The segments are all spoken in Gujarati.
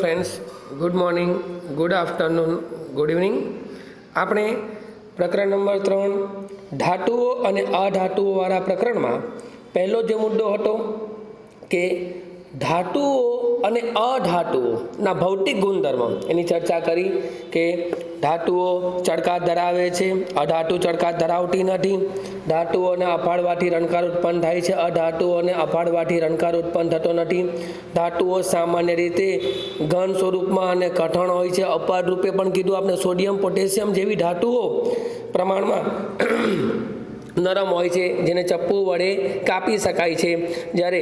Friends good morning good afternoon good evening આપણે પ્રકરણ નંબર ત્રણ, ધાતુઓ અને અધાતુઓવાળા પ્રકરણમાં પહેલો જે મુદ્દો હતો કે ધાતુઓ અને અધાતુઓના ભૌતિક ગુણધર્મ, એની ચર્ચા કરી કે ધાતુઓ ચડકાટ ધરાવે છે. અધાતુ ચડકાટ ધરાવતી નથી. ધાતુઓને અફાળવાથી રણકાર ઉત્પન્ન થાય છે. અધાતુઓને અફાળવાથી રણકાર ઉત્પન્ન થતો નથી. ધાતુઓ સામાન્ય રીતે ઘન સ્વરૂપમાં અને કઠણ હોય છે. અપાર રૂપે પણ કીધું આપણે. સોડિયમ, પોટેશિયમ જેવી ધાતુઓ પ્રમાણમાં નરમ હોય છે, જેને ચપ્પુ વડે કાપી શકાય છે. જ્યારે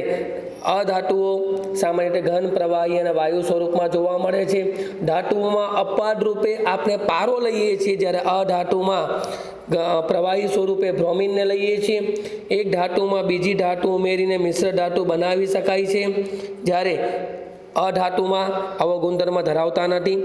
અધાતુઓ સામાન્ય રીતે ઘન, પ્રવાહી અને વાયુ સ્વરૂપમાં જોવા મળે છે. ધાતુઓમાં અપાદ રૂપે આપણે પારો લઈએ છીએ જ્યારે અધાતુમાં પ્રવાહી સ્વરૂપે બ્રોમિનને લઈએ છીએ. એક ધાતુમાં બીજી ધાતુ ઉમેરીને મિશ્ર ધાતુ બનાવી શકાય છે. જ્યારે અધાતુમાં આવો ગુણધર્મ ધરાવતા નથી.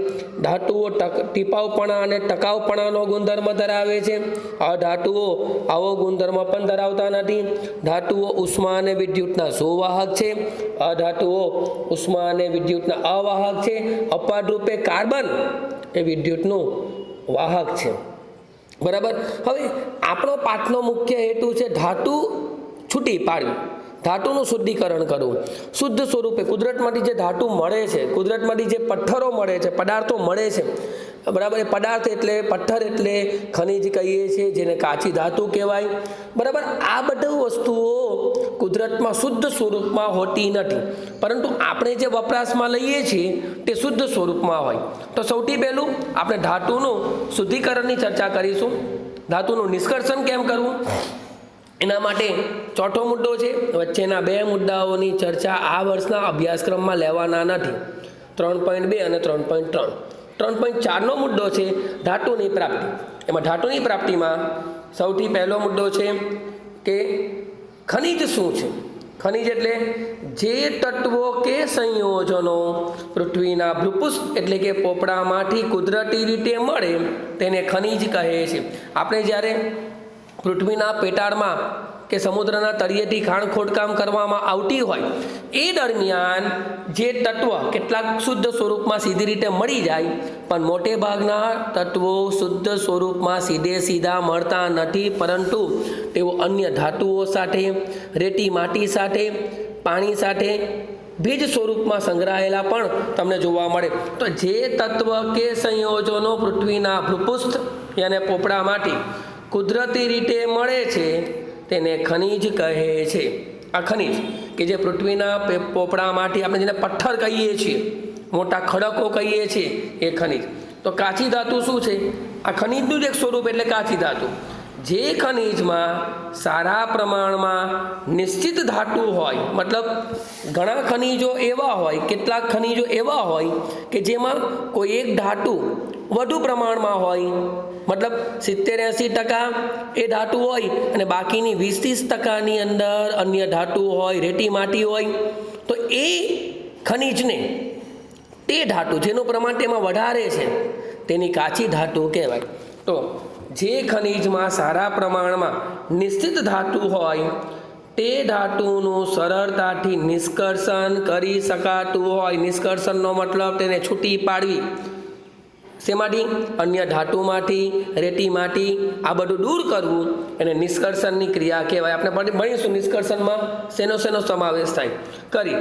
ધાતુઓ ટીપાવપણા અને ટકાઉપણાનો ગુણધર્મ ધરાવે છે. અધાતુઓ આવો ગુણધર્મ પણ ધરાવતા નથી. ધાતુઓ ઉષ્મા અને વિદ્યુતના સુવાહક છે. અધાતુઓ ઉષ્મા અને વિદ્યુતના અવાહક છે. અપાદ રૂપે કાર્બન એ વિદ્યુતનું વાહક છે. બરાબર? હવે આપણો પાઠનો મુખ્ય હેતુ છે ધાતુ છૂટી પાડવી. ધાતુનું શુદ્ધિકરણ કરવું શુદ્ધ સ્વરૂપે કુદરતમાંથી જે ધાતુ મળે છે, કુદરતમાંથી જે પથ્થરો મળે છે, પદાર્થો મળે છે, બરાબર, એ પદાર્થ એટલે, પથ્થર એટલે ખનિજ કહીએ છીએ, જેને કાચી ધાતુ કહેવાય. બરાબર, આ બધી વસ્તુઓ કુદરતમાં શુદ્ધ સ્વરૂપમાં હોતી નથી. પરંતુ આપણે જે વપરાશમાં લઈએ છીએ, તે શુદ્ધ સ્વરૂપમાં હોય. તો સૌથી પહેલું આપણે ધાતુનું શુદ્ધિકરણની ચર્ચા કરીશું. ધાતુનું નિષ્કર્ષણ કેમ કરવું એના માટે ચોથો મુદ્દો છે, વચ્ચેના બે મુદ્દાઓની ચર્ચા આ વર્ષના અભ્યાસક્રમમાં લેવાના નથી. ત્રણ પોઈન્ટ બે અને ત્રણ પોઈન્ટ ત્રણ. ત્રણ પોઈન્ટ ચારનો મુદ્દો છે, ધાતુની પ્રાપ્તિ. એમાં ધાતુની પ્રાપ્તિમાં સૌથી પહેલો મુદ્દો છે કે ખનિજ શું છે? ખનિજ એટલે જે તત્વો કે સંયોજનો પૃથ્વીના ભૃપુષ્પ એટલે કે પોપડામાંથી કુદરતી રીતે મળે તેને ખનિજ કહે છે. આપણે જ્યારે પૃથ્વીના પેટાળમાં કે સમુદ્રના તળિયેથી ખાણ ખોદકામ કરવામાં આવતી હોય, એ દરમિયાન જે તત્વ કેટલાક શુદ્ધ સ્વરૂપમાં સીધી રીતે મળી જાય, પણ મોટે ભાગના તત્વો શુદ્ધ સ્વરૂપમાં સીધે સીધા મળતા નથી, પરંતુ તેઓ અન્ય ધાતુઓ સાથે, રેતી માટી સાથે, પાણી સાથે, ભેજ સ્વરૂપમાં સંગ્રહાયેલા પણ તમને જોવા મળે. તો જે તત્વ કે સંયોજનો પૃથ્વીના ભૂપુષ્ઠ યાને પોપડામાંથી કુદરતી રીતે મળે છે, તેને ખનિજ કહે છે. આ ખનિજ કે જે પૃથ્વીના પોપડામાંથી આપણે જેને પથ્થર કહીએ છીએ, મોટા ખડકો કહીએ છીએ, એ ખનિજ. તો કાચી ધાતુ શું છે? આ ખનિજનું જ એક સ્વરૂપ એટલે કાચી ધાતુ. જે ખનિજમાં સારા પ્રમાણમાં નિશ્ચિત ધાતુ હોય, મતલબ ઘણા ખનિજો એવા હોય, કેટલાક ખનિજો એવા હોય કે જેમાં કોઈ એક ધાતુ વધુ પ્રમાણમાં હોય, મતલબ સિત્તેર એંસી ટકા એ ધાતુ હોય અને બાકીની વીસ ત્રીસ ટકાની અંદર અન્ય ધાતુ હોય રેતી માટી હોય, તો એ ખનિજને તે ધાતુ, જેનું પ્રમાણ તેમાં વધારે છે, તેની કાચી ધાતુ કહેવાય. તો જે ખનિજમાં સારા પ્રમાણમાં નિશ્ચિત ધાતુ હોય, તે ધાતુનું સરળતાથી નિષ્કર્ષણ કરી શકાતું હોય. નિષ્કર્ષણનો મતલબ તેને છૂટી પાડવી. શેમાંથી? અન્ય ધાતુમાંથી, રેતીમાંથી, આ બધું દૂર કરવું. એને નિષ્કર્ષણની ક્રિયા કહેવાય. આપણે ભણી- ભણીશું નિષ્કર્ષણમાં શેનો શેનો સમાવેશ થાય. કરી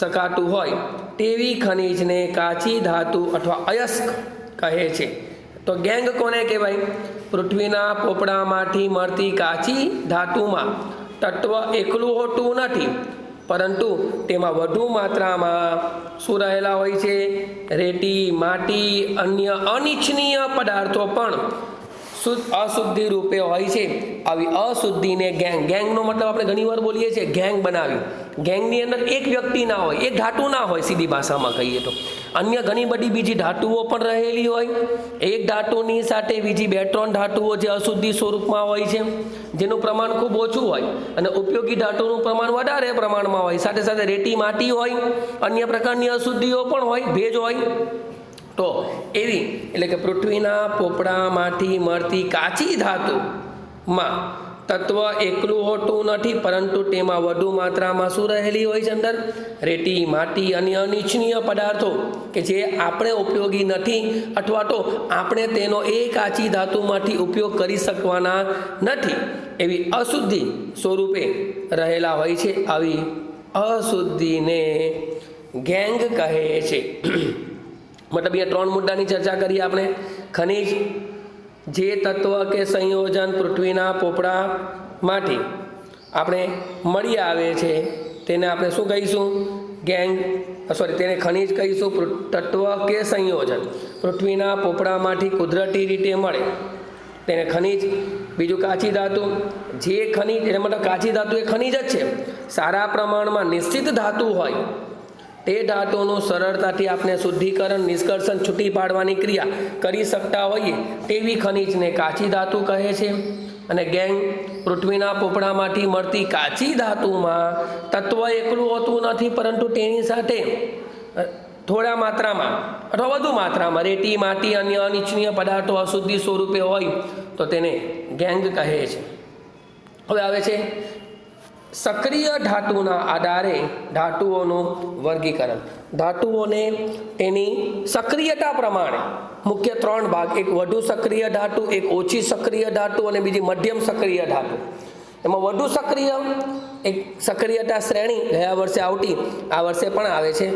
શકાતું હોય તેવી ખનિજને કાચી ધાતુ અથવા અયસ્ક કહે છે. તો ગેંગ કોને કહેવાય? પૃથ્વીના પોપડામાંથી મળતી કાચી ધાતુમાં. તત્વ એકલું હોતું નથી, પરંતુ તેમાં વધુ માત્રામાં શું રહેલા હોય છે. રેતી, માટી, અન્ય અનિચ્છનીય પદાર્થો પણ શુદ્ધ અશુદ્ધિ રૂપે હોય છે. આવી અશુદ્ધિને ગેંગ, ગેંગનો મતલબ આપણે ઘણીવાર બોલીએ છીએ ગેંગ બનાવ્યું ગેંગની અંદર એક વ્યક્તિ ના હોય, એક ધાતુ ના હોય સીધી ભાષામાં કહીએ તો. અન્ય ઘણી બધી બીજી ધાતુઓ પણ રહેલી હોય. એક ધાતુની સાથે બીજી બે ત્રણ ધાતુઓ જે અશુદ્ધિ સ્વરૂપમાં હોય છે, જેનું પ્રમાણ ખૂબ ઓછું હોય અને ઉપયોગી ધાતુનું પ્રમાણ વધારે પ્રમાણમાં હોય. સાથે સાથે રેતી માટી હોય, અન્ય પ્રકારની અશુદ્ધિઓ પણ હોય, ભેજ હોય. તો એવી, એટલે કે પૃથ્વીના પોપડામાંથી મળતી કાચી ધાતુમાં તત્વ એકલું હોતું નથી, પરંતુ તેમાં વધુ માત્રામાં શું રહેલી હોય છે અંદર? રેતી, માટી અને અનિચ્છનીય પદાર્થો, કે જે આપણે ઉપયોગી નથી અથવા તો આપણે તેનો એ કાચી ધાતુમાંથી ઉપયોગ કરી શકવાના નથી. એવી અશુદ્ધિ સ્વરૂપે રહેલા હોય છે, આવી અશુદ્ધિને ગેંગ કહે છે. મતલબ અહીંયા ત્રણ મુદ્દાની ચર્ચા કરી આપણે. ખનિજ જે તત્વ કે સંયોજન પૃથ્વીના પોપડામાંથી આપણે મળી આવે છે, તેને આપણે શું કહીશું? ગેંગ સોરી તેને ખનિજ કહીશું તત્વ કે સંયોજન. પૃથ્વીના પોપડામાંથી કુદરતી રીતે મળે. તેને ખનિજ, બીજું કાચી ધાતુ. જે ખનિજ એટલે મતલબ કાચી ધાતુ એ ખનિજ જ છે. સારા પ્રમાણમાં નિશ્ચિત ધાતુ હોય તે ધાતુનું સરળતાથી આપણે શુદ્ધિકરણ, નિષ્કર્ષણ છૂટી પાડવાની ક્રિયા કરી શકતા હોઈએ તેવી ખનિજને કાચી ધાતુ કહે છે. અને ગેંગ પૃથ્વીના પોપડામાંથી મળતી કાચી ધાતુમાં તત્વ એકલું હોતું નથી, પરંતુ તેની સાથે થોડા માત્રામાં, અથવા વધુ માત્રામાં રેતી, માટી, અન્ય અનિચ્છનીય પદાર્થો અશુદ્ધિ સ્વરૂપે હોય તો તેને ગેંગ કહે છે. હવે આવે છે સક્રિય ધાતુના આધારે ધાતુઓનું વર્ગીકરણ. ધાતુઓને તેની સક્રિયતા પ્રમાણે મુખ્ય ત્રણ ભાગ, એક વધુ સક્રિય ધાતુ, એક ઓછી સક્રિય ધાતુ અને બીજી મધ્યમ સક્રિય ધાતુ. એમાં વધુ સક્રિય, એક સક્રિયતા શ્રેણી ગયા વર્ષે આવતી, આ વર્ષે પણ આવે છે.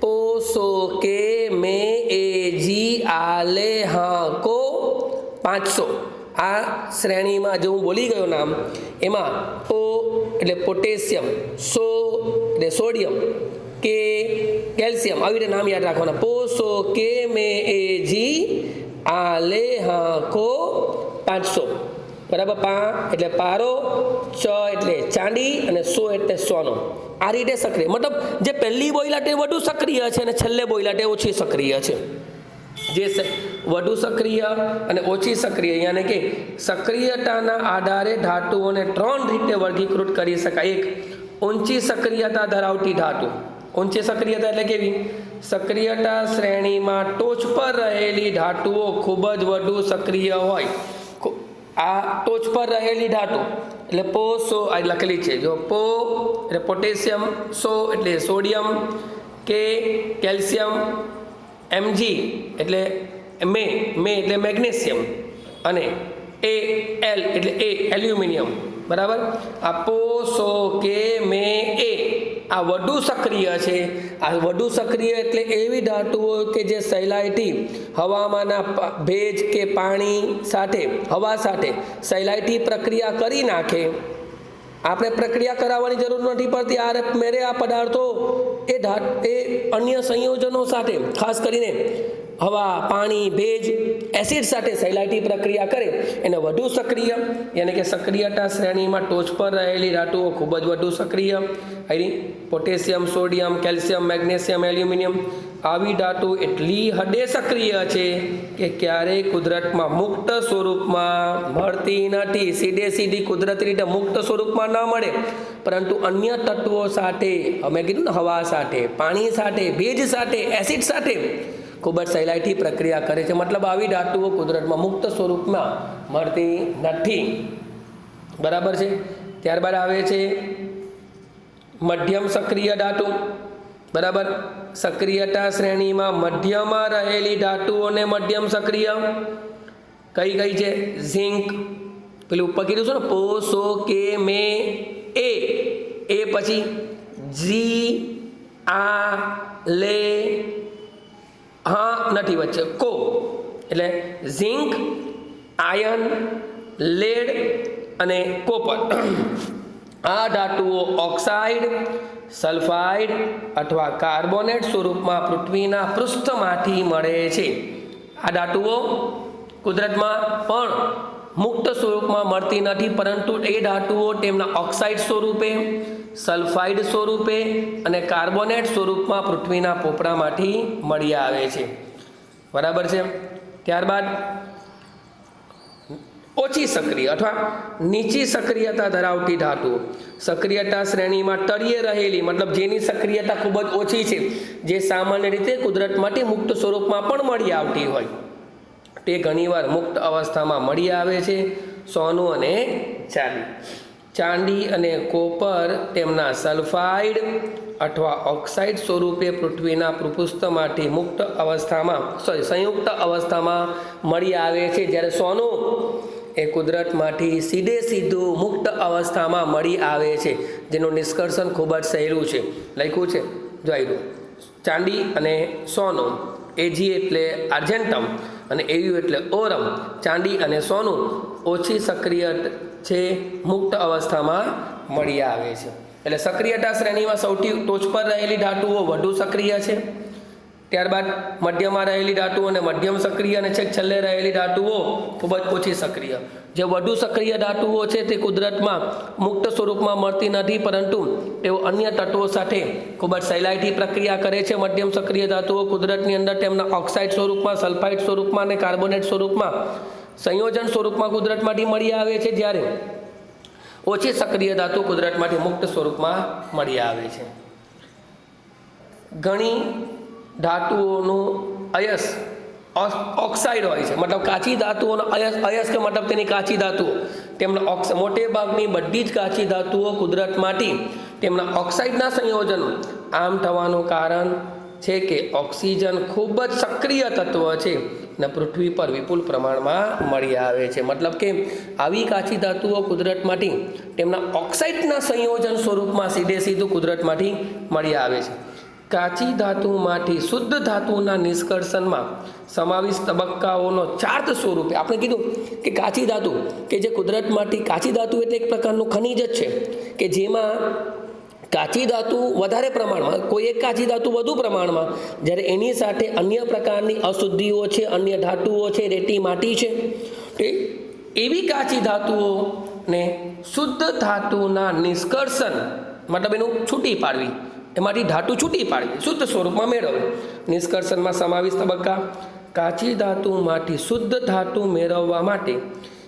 પોસો કે મે એ જી આલે હા કો પાંચસો. આ શ્રેણીમાં જે હું બોલી ગયો નામ, એમાં પો એટલે પોટેશિયમ, સો, એટલે સોડિયમ કે કેલ્શિયમ, આવી રીતે નામ યાદ રાખવાના. પો સો કે, મે, એ, જી, આ, લે, હા કો પાંચસો. બરાબર, પા, એટલે પારો, ચ, એટલે ચાંદી, અને સો, એટલે સોનો. આ રીતે સક્રિય. મતલબ, જે પહેલી બોયલા એ વધુ સક્રિય છે અને છેલ્લે બોયલા તે ઓછી સક્રિય છે. જે વધુ સક્રિય અને ઓછી સક્રિય, યાને કે સક્રિયતાના આધારે ધાતુઓને ત્રણ રીતે વર્ગીકૃત કરી શકાય. એક, ઊંચી સક્રિયતા ધરાવતી ધાતુ. ઊંચી સક્રિયતા એટલે કેવી? સક્રિયતા શ્રેણીમાં ટોચ પર રહેલી ધાતુઓ ખૂબ જ વધુ સક્રિય હોય. આ ટોચ પર રહેલી ધાતુ, એટલે પો, સો, આ લખેલી છે. જો પો, એટલે પોટેશિયમ, સો, એટલે સોડિયમ, કે કેલ્શિયમ એમજી એટલે મે મે એટલે મેગ્નેશિયમ અને એ એલ એટલે એ એલ્યુમિનિયમ. બરાબર? આ પો સો કે મે એ. આ વધુ સક્રિય છે. આ વધુ સક્રિય એટલે એવી ધાતુઓ કે જે સહેલાઈથી હવામાંના ભેજ કે પાણી સાથે, હવા સાથે સહેલાઈથી પ્રક્રિયા કરી નાખે. આપણે પ્રક્રિયા કરાવવાની જરૂર નથી પડતી. આ મેરે આ પદાર્થો એ એ અન્ય સંયોજનો સાથે, ખાસ કરીને હવા, પાણી, ભેજ, એસિડ સાથે સહેલાઈથી પ્રક્રિયા કરે, એને વધુ સક્રિય, યાની કે સક્રિયતા શ્રેણીમાં ટોચ પર રહેલી ધાતુઓ ખૂબ જ વધુ સક્રિય. અહીં potassium, sodium, calcium, magnesium, aluminium આવી ધાતુ એટલી હદે સક્રિય છે કે ક્યારેય કુદરતમાં મુક્ત સ્વરૂપમાં મળતી નથી. સીધે સીધી કુદરતી રીતે મુક્ત સ્વરૂપમાં ન મળે. પરંતુ અન્ય તત્વો સાથે, અમે કીધું ને હવા સાથે, પાણી સાથે, ભેજ સાથે, એસિડ સાથે ખૂબ જ સહેલાઈથી પ્રક્રિયા કરે છે. મતલબ આવી ધાતુઓ કુદરતમાં મુક્ત સ્વરૂપમાં મળતી નથી. બરાબર છે? ત્યારબાદ આવે છે મધ્યમ સક્રિય ધાતુ. બરાબર? સક્રિયતા શ્રેણીમાં મધ્યમાં રહેલી ધાતુઓને મધ્યમ સક્રિય. કઈ કઈ છે? ઝિંક. પેલું ઉપર કીધું છે ને પો સો કે મે એ. એ પછી જી, આ, લે. હા, નથી વચ્ચે. કો. એટલે ઝિંક, આયન, લેડ અને કોપર. આ ધાતુઓ ઓક્સાઇડ, સલ્ફાઇડ અથવા કાર્બોનેટ સ્વરૂપમાં પૃથ્વીના પૃષ્ઠમાંથી મળે છે. આ ધાતુઓ કુદરતમાં પણ મુક્ત સ્વરૂપમાં મળતી નથી, પરંતુ એ ધાતુઓ તેમના ઓક્સાઇડ સ્વરૂપે, સલ્ફાઇડ સ્વરૂપે અને કાર્બોનેટ સ્વરૂપમાં પૃથ્વીના પોપડામાંથી મળી આવે છે. બરાબર છે? ત્યારબાદ ઓછી સક્રિય અથવા નીચી સક્રિયતા ધરાવતી ધાતુઓ. સક્રિયતા શ્રેણીમાં તળિયે રહેલી, મતલબ જેની સક્રિયતા ખૂબ જ ઓછી છે, જે સામાન્ય રીતે કુદરતમાંથી મુક્ત સ્વરૂપમાં પણ મળી આવતી હોય. તે ઘણીવાર મુક્ત અવસ્થામાં મળી આવે છે સોનું અને ચાંદી. ચાંદી અને કોપર તેમના સલ્ફાઇડ અથવા ઓક્સાઇડ સ્વરૂપે પૃથ્વીના પૃપુસ્તમાંથી મુક્ત અવસ્થામાં સોરી સંયુક્ત અવસ્થામાં મળી આવે છે. જ્યારે સોનું એ કુદરતમાંથી સીધે સીધું મુક્ત અવસ્થામાં મળી આવે છે. જેનું નિષ્કર્ષણ ખૂબ જ સહેલું છે. લખ્યું છે. જોઈ ચાંદી અને સોનું, એજી એટલે આર્જેન્ટમ અને એયુ એટલે ઓરમ. ચાંદી અને સોનું ઓછી સક્રિય છે, મુક્ત અવસ્થામાં મળી આવે છે. એટલે સક્રિયતા શ્રેણીમાં સૌથી ટોચ પર રહેલી ધાતુઓ વધુ સક્રિય છે. ત્યારબાદ મધ્યમાં રહેલી ધાતુઓ અને મધ્યમ સક્રિય અને છેક છેલ્લે રહેલી ધાતુઓ ખૂબ જ ઓછી સક્રિય. જે વધુ સક્રિય ધાતુઓ છે તે કુદરતમાં મુક્ત સ્વરૂપમાં મળતી નથી, પરંતુ તેઓ અન્ય તત્વો સાથે ખૂબ જ સહેલાઈથી પ્રક્રિયા કરે છે. મધ્યમ સક્રિય ધાતુઓ કુદરતની અંદર તેમના ઓક્સાઇડ સ્વરૂપમાં, સલ્ફાઇડ સ્વરૂપમાં અને કાર્બોનેટ સ્વરૂપમાં સંયોજન સ્વરૂપમાં કુદરતમાંથી મળી આવે છે, જ્યારે ઓછી સક્રિય ધાતુ કુદરતમાંથી મુક્ત સ્વરૂપમાં મળી આવે છે. ઘણી ધાતુઓનું અયસ ઓક- ઓક્સાઇડ હોય છે. મતલબ કાચી ધાતુઓનો અયસ અયસ કે મતલબ તેની કાચી ધાતુઓ. તેમના ઓક્સ, મોટે ભાગની બધી જ કાચી ધાતુઓ કુદરતમાંથી તેમના ઓક્સાઇડના સંયોજન. આમ થવાનું કારણ છે કે ઓક્સિજન ખૂબ જ સક્રિય તત્વ છે ને પૃથ્વી પર વિપુલ પ્રમાણમાં મળી આવે છે. મતલબ કે આવી કાચી ધાતુઓ કુદરતમાંથી તેમના ઓક્સાઇડના સંયોજન સ્વરૂપમાં સીધે સીધું કુદરતમાંથી મળી આવે છે. કાચી ધાતુમાંથી શુદ્ધ ધાતુના નિષ્કર્ષણમાં સમાવિષ્ટ તબક્કાઓનો ચાર્ટ સ્વરૂપે આપણે કીધું કે કાચી ધાતુ, કે જે કુદરતમાંથી કાચી ધાતુ એટલે એક પ્રકારનું ખનિજ જ છે, કે જેમાં કાચી ધાતુ વધારે પ્રમાણમાં, કોઈ એક કાચી ધાતુ વધુ પ્રમાણમાં, જ્યારે એની સાથે અન્ય પ્રકારની અશુદ્ધિઓ છે, અન્ય ધાતુઓ છે, રેતી, માટી છે એ એવી કાચી ધાતુઓને શુદ્ધ ધાતુના નિષ્કર્ષણ, મતલબ એનું છૂટી પાડવી એમાંથી ધાતુ છૂટી પાડવી શુદ્ધ સ્વરૂપમાં મેળવવી નિષ્કર્ષણમાં સમાવેશ તબક્કા, કાચી ધાતુમાંથી શુદ્ધ ધાતુ મેળવવા માટે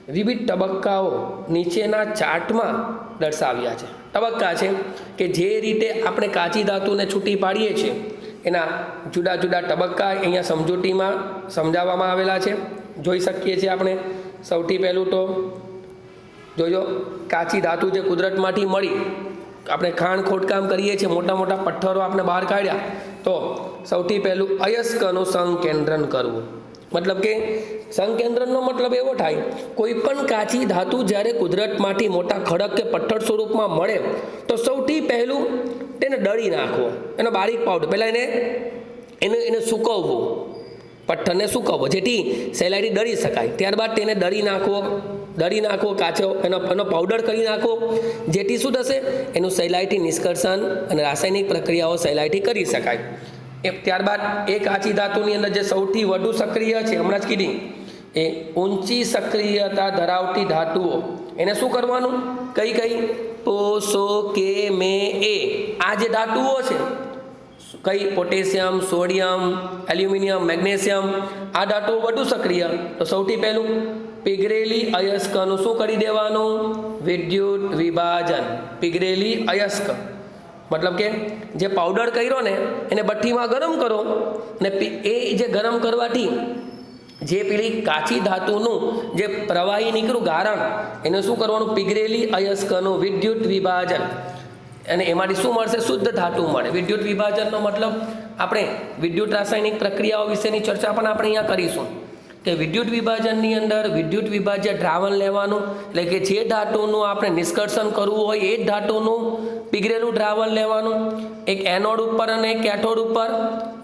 વિવિધ તબક્કાઓ નીચેના ચાર્ટમાં દર્શાવ્યા છે. તબક્કા છે કે જે રીતે આપણે કાચી ધાતુને છૂટી પાડીએ છીએ, એના જુદા જુદા તબક્કા અહીંયા સમજૂતીમાં સમજાવવામાં આવેલા છે. જોઈ શકીએ છીએ આપણે સૌથી પહેલું તો, જોજો, કાચી ધાતુ જે કુદરતમાંથી મળી આપણે ખાણ ખોદકામ કરીએ છીએ. મોટા મોટા પથ્થરો આપણે બહાર કાઢ્યા. તો સૌથી પહેલું અયસ્કનું સંકેન્દ્રન કરવું. મતલબ કે સંકેન્દ્રનનો મતલબ એવો થાય, કોઈ પણ કાચી ધાતુ જ્યારે કુદરતમાંથી મોટા ખડક કે પથ્થર સ્વરૂપમાં મળે, તો સૌથી પહેલું તેને દળી નાખવો. એનો બારીક પાવડર. પહેલાં એને એને એને સૂકવવું. પથ્થરને સૂકવવો, જેથી સહેલાઈથી દળી શકાય. ત્યારબાદ તેને દળી નાખવો. દળી નાખો, કાચો એનો એનો પાવડર કરી નાખો જેથી શું થશે, એનું સહેલાઈથી નિષ્કર્ષણ અને રાસાયણિક પ્રક્રિયાઓ સહેલાઈથી કરી શકાય. એ ત્યારબાદ એ કાચી ધાતુની અંદર જે સૌથી વધુ સક્રિય છે, હમણાં જ કીધી, એ ઊંચી સક્રિયતા ધરાવતી ધાતુઓ. એને શું કરવાનું? કઈ કઈ? તો સો કે, મે, એ. આ જે ધાતુઓ છે, કઈ? પોટેશિયમ, સોડિયમ, એલ્યુમિનિયમ, મેગ્નેશિયમ, આ ધાતુઓ વધુ સક્રિય. તો સૌથી પહેલું પીગળેલી અયસ્કનું શું કરી દેવાનું? વિદ્યુત વિભાજન. પીગરેલી અયસ્ક. મતલબ કે જે પાવડર કર્યો ને, એને ભઠ્ઠીમાં ગરમ કરો ને એ જે ગરમ કરવાથી જે પેલી કાચી ધાતુનું જે પ્રવાહી નીકળ્યું ગારણ, એને શું કરવાનું? પીગરેલી અયસ્કનું વિદ્યુત વિભાજન. અને એમાંથી શું મળશે? શુદ્ધ ધાતુ મળે. વિદ્યુત વિભાજનનો મતલબ આપણે વિદ્યુત રાસાયણિક પ્રક્રિયાઓ વિશેની ચર્ચા પણ આપણે અહીંયા કરીશું. કે વિદ્યુત વિભાજનની અંદર વિદ્યુત વિભાજ્ય દ્રાવણ લેવાનું, એટલે કે જે ધાતુનું આપણે નિષ્કર્ષણ કરવું હોય એ જ ધાતુનું પીગળેલું દ્રાવણ લેવાનું. એક એનોડ ઉપર અને એક કેથોડ ઉપર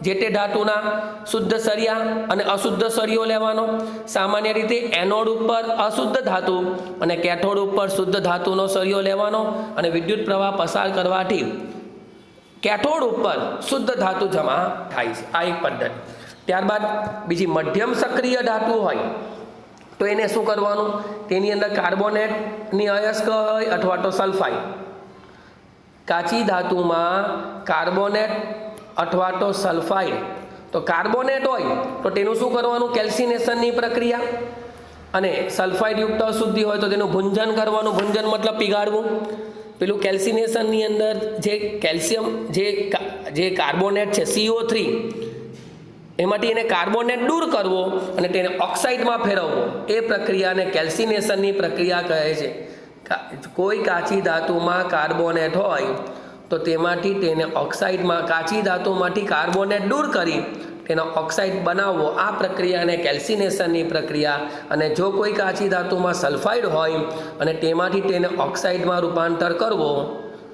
જે તે ધાતુના શુદ્ધ સળિયા અને અશુદ્ધ સળિયો લેવાનો. સામાન્ય રીતે એનોડ ઉપર અશુદ્ધ ધાતુ અને કેથોડ ઉપર શુદ્ધ ધાતુનો સળિયો લેવાનો અને વિદ્યુત પ્રવાહ પસાર કરવાથી કેથોડ ઉપર શુદ્ધ ધાતુ જમા થાય છે. આ એક પદ્ધતિ. ત્યારબાદ બીજી મધ્યમ સક્રિય ધાતુ હોય, તો એને શું કરવાનું? તેની અંદર કાર્બોનેટની અયસ્ક હોય અથવા તો સલ્ફાઇડ. કાચી ધાતુમાં કાર્બોનેટ અથવા તો સલ્ફાઇડ. તો કાર્બોનેટ હોય, તો તેનું શું કરવાનું? કેલ્સિનેશનની પ્રક્રિયા. અને સલ્ફાઇડયુક્ત અશુદ્ધિ હોય, તો તેનું ભુંજન કરવાનું. ભુંજન મતલબ પીગાડવું પેલું કેલ્સિનેશનની અંદર જે કેલ્શિયમ, જે જે કાર્બોનેટ છે સીઓ થ્રી એમાંથી એને કાર્બોનેટ દૂર કરવો અને તેને ઓક્સાઇડમાં ફેરવવો. એ પ્રક્રિયાને કેલ્સિનેશનની પ્રક્રિયા કહે છે. કોઈ કાચી ધાતુમાં કાર્બોનેટ હોય, તો તેમાંથી તેને ઓક્સાઇડમાં, કાચી ધાતુમાંથી કાર્બોનેટ દૂર કરી તેનો ઓક્સાઇડ બનાવવો. આ પ્રક્રિયાને કેલ્સિનેશનની પ્રક્રિયા અને જો કોઈ કાચી ધાતુમાં સલ્ફાઇડ હોય અને તેમાંથી તેને ઓક્સાઇડમાં રૂપાંતર કરવો,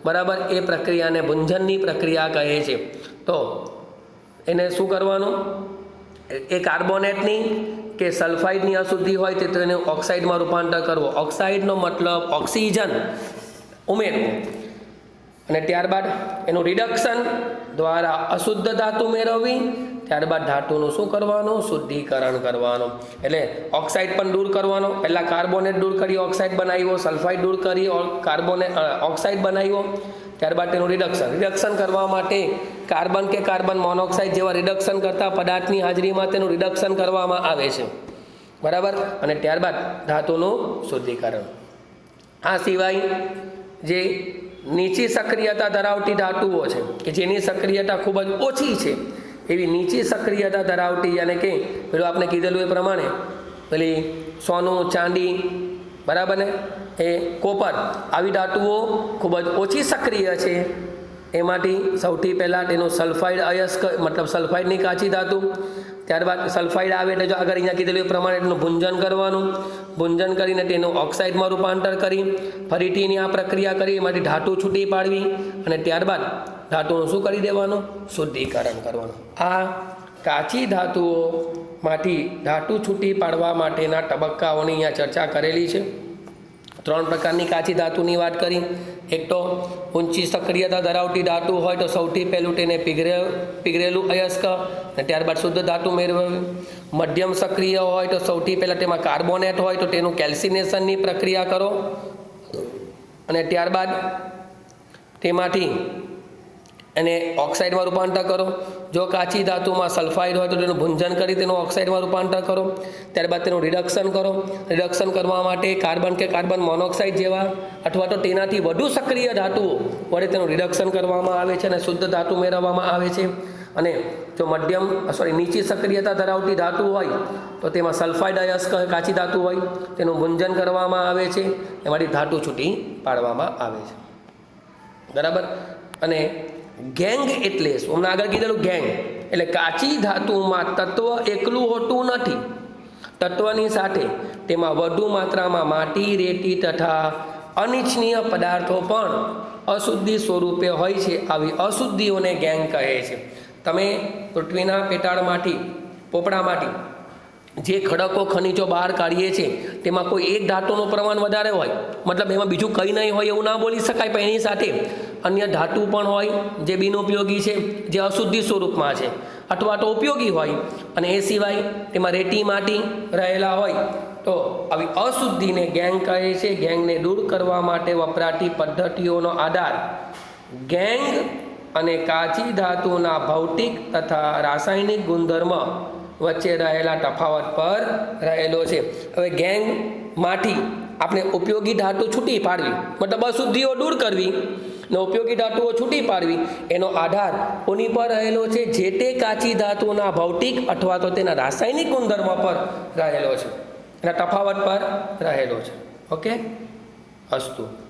બરાબર, એ પ્રક્રિયાને ભુંજનની પ્રક્રિયા કહે છે. તો એને શું કરવાનું? એ કાર્બોનેટની કે સલ્ફાઇડની અશુદ્ધિ હોય તે તેને ઓક્સાઇડમાં રૂપાંતર કરવો. ઓક્સાઇડનો મતલબ ઓક્સિજન. ઉમેરવું. અને ત્યારબાદ એનું રિડક્શન દ્વારા અશુદ્ધ ધાતુ મેળવવી. ત્યારબાદ ધાતુનું શું કરવાનું? શુદ્ધિકરણ કરવાનું. એટલે ઓક્સાઇડ પણ દૂર કરવાનો. પહેલાં કાર્બોનેટ દૂર કરી, ઓક્સાઇડ બનાવ્યો. સલ્ફાઇડ દૂર કરી કાર્બોનેટ ઓક્સાઇડ બનાવ્યો. ત્યારબાદ તેનું રિડક્શન રિડક્શન કરવા માટે કાર્બન કે કાર્બન મોનોક્સાઇડ જેવા રિડક્શન કરતા પદાર્થની હાજરીમાં તેનું રિડક્શન કરવામાં આવે છે. બરાબર? અને ત્યારબાદ ધાતુનું શુદ્ધિકરણ. આ સિવાય જે નીચી સક્રિયતા ધરાવતી ધાતુઓ છે, કે જેની સક્રિયતા ખૂબ જ ઓછી છે, એવી નીચી સક્રિયતા ધરાવતી, યાને કે પેલું આપણે કીધેલું એ પ્રમાણે, પેલી સોનું, ચાંદી બરાબર ને? એ કોપર. આવી ધાતુઓ ખૂબ જ ઓછી સક્રિય છે. એમાંથી સૌથી પહેલાં તેનું સલ્ફાઇડ અયસ્ક, મતલબ સલ્ફાઇડની કાચી ધાતુ. ત્યારબાદ સલ્ફાઇડ આવે એટલે જો આગળ અહીંયા કીધેલું પ્રમાણે એનું ભૂંજન કરવાનું. ભુંજન કરીને તેનું ઓક્સાઇડમાં રૂપાંતર કરી, ફરીથી એની આ પ્રક્રિયા કરી, એમાંથી ધાતુ છૂટી પાડવી અને ત્યારબાદ ધાતુનું શું કરી દેવાનું? શુદ્ધિકરણ કરવાનું. આ કાચી ધાતુઓમાંથી ધાતુ છૂટી પાડવા માટેના તબક્કાઓની અહીંયા ચર્ચા કરેલી છે. ત્રણ પ્રકારની કાચી ધાતુની વાત કરી. એક તો ઊંચી સક્રિયતા ધરાવતી ધાતુ હોય તો સૌથી પહેલું તેને પીગરે, પીગરેલું અયસ્ક અને ત્યારબાદ શુદ્ધ ધાતુ મેળવવી. મધ્યમ સક્રિય હોય તો સૌથી પહેલાં તેમાં કાર્બોનેટ હોય તો તેનું કેલ્સિનેશનની પ્રક્રિયા કરો. અને ત્યારબાદ તેમાંથી એને ઓક્સાઇડમાં રૂપાંતર કરો. જો કાચી ધાતુમાં સલ્ફાઇડ હોય તો તેનું ભૂંજન કરી તેનું ઓક્સાઇડમાં રૂપાંતર કરો. ત્યારબાદ તેનું રિડક્શન કરો. રિડક્શન કરવા માટે કાર્બન કે કાર્બન મોનોક્સાઇડ જેવા અથવા તો તેનાથી વધુ સક્રિય ધાતુઓ વડે તેનું રિડક્શન કરવામાં આવે છે અને શુદ્ધ ધાતુ મેળવવામાં આવે છે. અને જો મધ્યમ સોરી નીચી સક્રિયતા ધરાવતી ધાતુ હોય તો તેમાં સલ્ફાઇડ અયસ્ક કાચી ધાતુ હોય, તેનું ભૂંજન કરવામાં આવે છે. એમાંથી ધાતુ છૂટી પાડવામાં આવે છે. બરાબર? અને ગેંગ એટલે શું? આગળ કીધેલું ગેંગ. એટલે કાચી ધાતુમાં તત્વ એકલું હોતું નથી. તત્વની સાથે તેમાં વધુ માત્રામાં માટી, રેતી તથા અનિચ્છનીય પદાર્થો પણ અશુદ્ધિ સ્વરૂપે હોય છે. આવી અશુદ્ધિઓને ગેંગ કહે છે. તમે પૃથ્વીના પેટાળમાંથી, પોપડામાંથી જે ખડકો ખનિજો બહાર કાઢીએ છીએ, તેમાં કોઈ એક ધાતુનું પ્રમાણ વધારે હોય, મતલબ એમાં બીજું કંઈ નહીં હોય એવું ના બોલી શકાય, પણ એની સાથે અન્ય ધાતુ પણ હોય, જે બિનઉપયોગી છે, જે અશુદ્ધિ સ્વરૂપમાં છે, અથવા તો ઉપયોગી હોય, અને એ સિવાય તેમાં રેતી માટી રહેલા હોય, તો આવી અશુદ્ધિને ગેંગ કહે છે, ગેંગને દૂર કરવા માટે વપરાતી પદ્ધતિઓનો આધાર ગેંગ અને કાચી ધાતુના ભૌતિક તથા રાસાયણિક ગુણધર્મ વચ્ચે રહેલા તફાવત પર રહેલો છે. હવે ગેંગમાંથી આપણે ઉપયોગી ધાતુ છૂટી પાડવી, મતલબ અશુદ્ધિઓ દૂર કરવી ને ઉપયોગી ધાતુઓ છૂટી પાડવી, એનો આધાર કોની પર રહેલો છે? જે તે કાચી ધાતુઓના ભૌતિક અથવા તો તેના રાસાયણિક ગુણધર્મ પર રહેલો છે. એના તફાવત પર રહેલો છે. ઓકે? અસ્તુ.